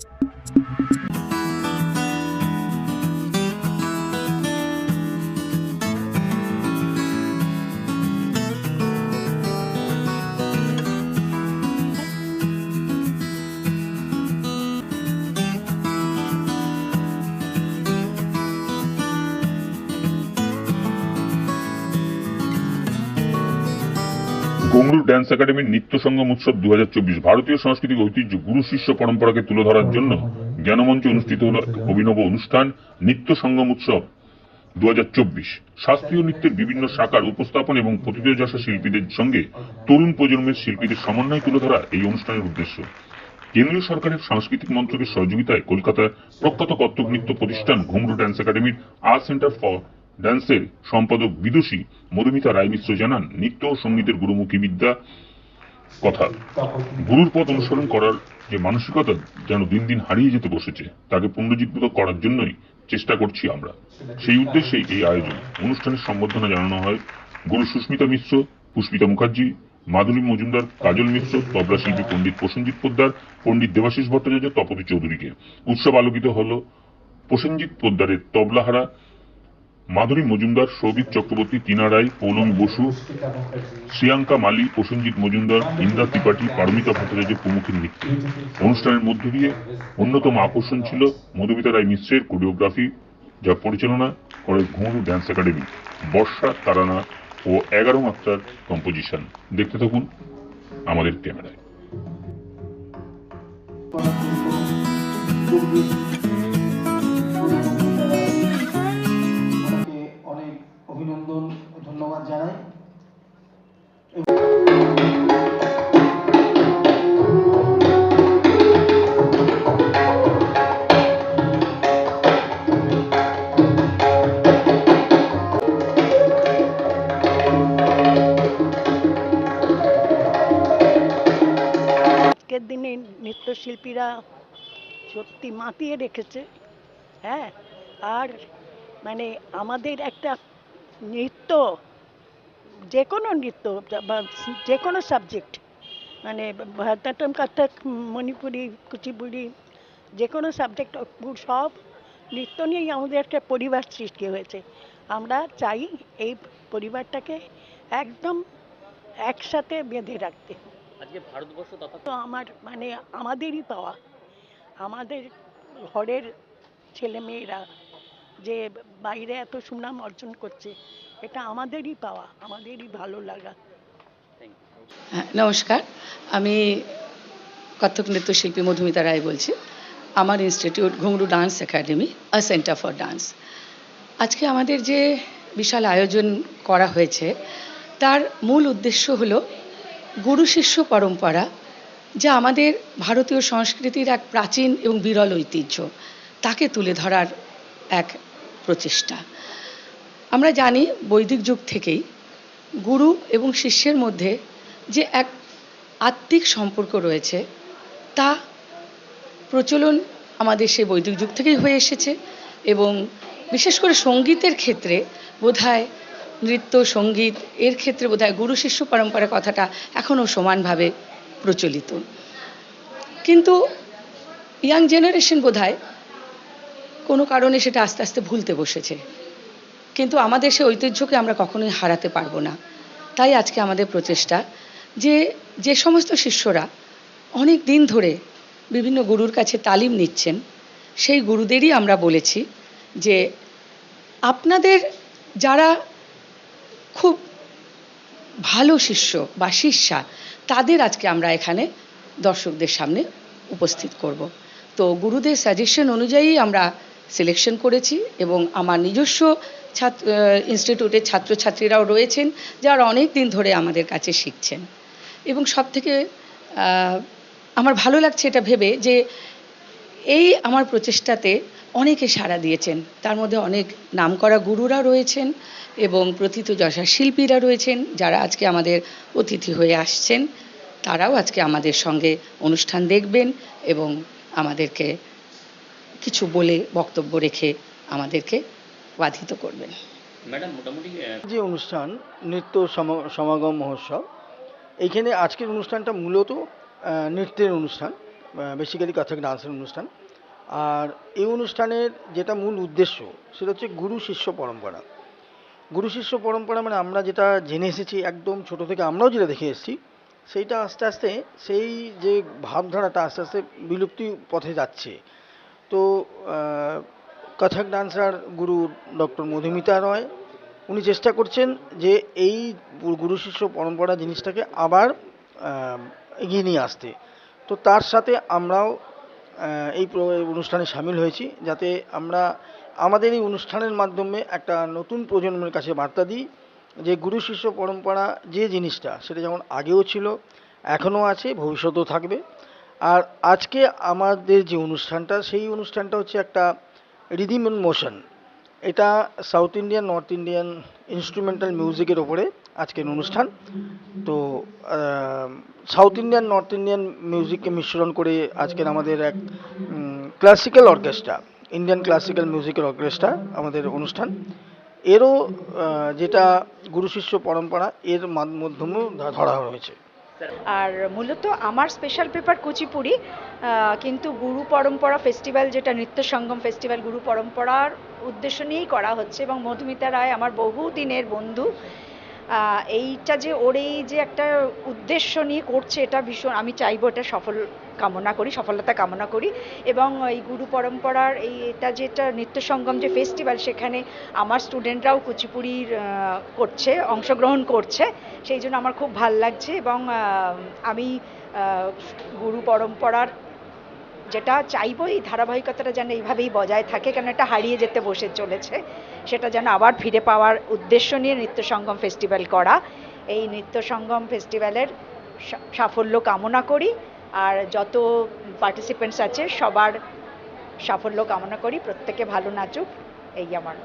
Thank you. ঘুঙরু dance একাডেমির নৃত্য সঙ্গম উৎসব দু ভারতীয় সাংস্কৃতিক ঐতিহ্য গুরু শিষ্য পরম্পরাকে তুলে ধরার জন্য জ্ঞানমঞ্চে অনুষ্ঠিত হল অভিনব অনুষ্ঠান, নৃত্য সঙ্গম উৎসব দু শাস্ত্রীয় নৃত্যের বিভিন্ন শাখার উপস্থাপন এবং প্রতিযোগিতা শিল্পীদের সঙ্গে তরুণ প্রজন্মের শিল্পীদের সমন্বয় তুলে ধরা এই অনুষ্ঠানের উদ্দেশ্য। কেন্দ্রীয় সরকারের সাংস্কৃতিক মন্ত্রকের সহযোগিতায় কলকাতার প্রখ্যাত কত্থক নৃত্য প্রতিষ্ঠান ঘুমরু ড্যান্স একাডেমির আর্ট সেন্টার ফর ড্যান্সের সম্পাদক বিদুষী মধুমিতা রায় মিশ্র জানান, নৃত্য ও সঙ্গীতের গুরুমুখী বিদ্যা কথা। গুরুর পথ অনুসরণ করার যে মানসিকতা যেন দিন দিন হারিয়ে যেতে বসেছে, তাকে পুনরুজ্জীবিত করার জন্যই চেষ্টা করছি আমরা। সেই উদ্দেশ্যেই এই আয়োজন। অনুষ্ঠানের সম্বর্ধনা জানানো হয় গুরু সুস্মিতা মিশ্র, পুষ্পিতা মুখার্জি, মাধুরী মজুমদার, কাজল মিশ্র, তবলা শিল্পী পণ্ডিত প্রসেনজিৎ পোদ্দার, পণ্ডিত দেবাশিস ভট্টাচার্য, তপতি চৌধুরীকে। উৎসব আলোকিত হল প্রসেনজিৎ পোদ্দারের তবলাহারা মাধুরী মজুমদার, সৌভিক চক্রবর্তী, টিনা রায়, পৌলমী বসু, শ্রিয়াঙ্কা মালি, প্রসেনজিৎ মজুমদার, ইন্দ্রা ত্রিপাঠী, পারমিতা ভট্টাচার্য প্রমুখের নৃত্য। অনুষ্ঠানের মধ্য দিয়ে অন্যতম আকর্ষণ ছিল মধুমিতা রায় মিশ্রের কোরিওগ্রাফি, যা পরিচালনা করে ঘুমরু ড্যান্স একাডেমি বর্ষা, তারানা ও এগারো মাত্রার কম্পোজিশন দেখতে থাকুন আমাদের ক্যামেরায়। নৃত্যশিল্পীরা সত্যি মাতিয়ে রেখেছে হ্যাঁ? আর মানে আমাদের একটা নৃত্য যে কোনো নৃত্য যে কোনো সাবজেক্ট মানে ভারতনাট্যম কথক মণিপুরি, কুচিপুড়ি যে কোনো সাবজেক্ট, সব নৃত্য নিয়েই আমাদের একটা পরিবার সৃষ্টি হয়েছে। আমরা চাই এই পরিবারটাকে একদম একসাথে বেঁধে রাখতে। আজকে ভারতবর্ষ তথা আমার মানে আমাদেরই পাওয়া। আমাদের ঘরের ছেলেমেয়েরা যে বাইরে এত সুনাম অর্জন করছে এটা আমাদেরই পাওয়া আমাদেরই ভালো লাগা। হ্যাঁ, নমস্কার। আমি কত্থক নৃত্যশিল্পী মধুমিতা রায় বলছি। আমার institute ঘুংরু dance academy a centre for dance. আজকে আমাদের যে বিশাল আয়োজন করা হয়েছে তার মূল উদ্দেশ্য হলো গুরু শিষ্য পরম্পরা, যা আমাদের ভারতীয় সংস্কৃতির এক প্রাচীন এবং বিরল ঐতিহ্য। তাকে তুলে ধরার এক প্রচেষ্টা। আমরা জানি বৈদিক যুগ থেকেই গুরু এবং শিষ্যের মধ্যে যে এক আত্মিক সম্পর্ক রয়েছে, তা প্রচলন আমাদের সেই বৈদিক যুগ থেকেই হয়ে এসেছে এবং বিশেষ করে সঙ্গীতের ক্ষেত্রে বোধহয় নৃত্য, সংগীত, এর ক্ষেত্রে বোধহয় গুরু শিষ্য পরম্পরা কথাটা এখনও সমানভাবে প্রচলিত। কিন্তু ইয়াং জেনারেশন বোধহয় কোনো কারণে সেটা আস্তে আস্তে ভুলতে বসেছে। কিন্তু আমাদের সেই ঐতিহ্যকে আমরা কখনোই হারাতে পারব না। তাই আজকে আমাদের প্রচেষ্টা যে যে সমস্ত শিষ্যরা অনেক দিন ধরে বিভিন্ন গুরুর কাছে তালিম নিচ্ছেন, সেই গুরুদেরই আমরা বলেছি যে, আপনাদের যারা ভালো শিষ্য বা শিষ্যা, তাদের আজকে আমরা এখানে দর্শকদের সামনে উপস্থিত করব। তো গুরুদের সাজেশন অনুযায়ী আমরা সিলেকশন করেছি এবং আমার নিজস্ব ছাত্র ইনস্টিটিউটের ছাত্রছাত্রীরাও রয়েছেন, যারা অনেক দিন ধরে আমাদের কাছে শিখছেন। এবং সব থেকে আমার ভালো লাগছে এটা ভেবে যে এই আমার প্রচেষ্টাতে অনেকে সাড়া দিয়েছেন। তার মধ্যে অনেক নামকরা গুরুরা রয়েছেন এবং প্রথিত প্রথিতযশা শিল্পীরা রয়েছেন যারা আজকে আমাদের অতিথি হয়ে আসছেন। তারাও আজকে আমাদের সঙ্গে অনুষ্ঠান দেখবেন এবং আমাদেরকে কিছু বলে বক্তব্য রেখে আমাদেরকে বাধিত করবেন। ম্যাডাম মোটামুটি যে অনুষ্ঠান নৃত্য সমাগম মহোৎসব এইখানে আজকের অনুষ্ঠানটা মূলত নৃত্যের অনুষ্ঠান বেসিক্যালি কথক ডান্সের অনুষ্ঠান। আর এই অনুষ্ঠানের যেটা মূল উদ্দেশ্য, সেটা হচ্ছে গুরু শিষ্য পরম্পরা। গুরু শিষ্য পরম্পরা মানে আমরা যেটা জেনে এসেছি, একদম ছোট থেকে আমরাও যেটা দেখে এসেছি, সেইটা আস্তে আস্তে সেই যে ভাবধারাটা আস্তে আস্তে বিলুপ্তি পথে যাচ্ছে। তো কথক ডান্সার গুরু ডক্টর মধুমিতা রয়, উনি চেষ্টা করছেন যে এই গুরু শিষ্য পরম্পরা জিনিসটাকে আবার এগিয়ে নিয়ে আসতে। তো তার সাথে আমরাও এই অনুষ্ঠানে সামিল হয়েছি যাতে আমরা আমাদের এই অনুষ্ঠানের মাধ্যমে একটা নতুন প্রজন্মের কাছে বার্তা দিই যে গুরু শিষ্য পরম্পরা যে জিনিসটা সেটা যেমন আগেও ছিল, এখনও আছে, ভবিষ্যতেও থাকবে। আর আজকে আমাদের যে অনুষ্ঠানটা, সেই অনুষ্ঠানটা হচ্ছে একটা রিদিম মোশন এটা south Indian north Indian instrumental মিউজিকের ওপরে আজকের অনুষ্ঠান। তো সাউথ ইন্ডিয়ান নর্থ ইন্ডিয়ান মিউজিককে মিশ্রণ করে আজকের আমাদের এক ক্লাসিক্যাল অর্কেস্ট্রা ইন্ডিয়ান ক্লাসিক্যাল মিউজিকের অর্কেস্ট্রা আমাদের অনুষ্ঠান। এরও যেটা গুরু শিষ্য পরম্পরা, এর মাধ- মাধ্যমেও ধরা হয়েছে আর মূলত আমার স্পেশাল পেপার কুচিপুড়ি কিন্তু গুরু পরম্পরা ফেস্টিভ্যাল যেটা নৃত্য সঙ্গম ফেস্টিভ্যাল গুরু পরম্পরার উদ্দেশ্য নিয়েই করা হচ্ছে এবং মধুমিতা রায়, আমার বহু দিনের বন্ধু এইটা যে ওর এই যে একটা উদ্দেশ্য নিয়ে করছে, এটা ভীষণ, আমি চাইব এটা সফল কামনা করি, সফলতা কামনা করি। এবং এই গুরু পরম্পরার এই এটা যে যেটা নৃত্য সঙ্গম যে ফেস্টিভ্যাল সেখানে আমার স্টুডেন্টরাও কুচিপুড়ির করছে, অংশগ্রহণ করছে। সেই জন্য আমার খুব ভালো লাগছে এবং আমি গুরু পরম্পরার যেটা চাইব এই ধারাবাহিকতাটা যেন এইভাবেই বজায় থাকে, কেন এটা হারিয়ে যেতে বসে চলেছে। সেটা যেন আবার ফিরে পাওয়ার উদ্দেশ্য নিয়ে নৃত্য সঙ্গম ফেস্টিভ্যাল করা। এই নৃত্য সঙ্গম ফেস্টিভ্যালের সাফল্য কামনা করি, আর যত পার্টিসিপেন্টস আছে, সবার সাফল্য কামনা করি, প্রত্যেকে ভালো নাচুক, এই আমার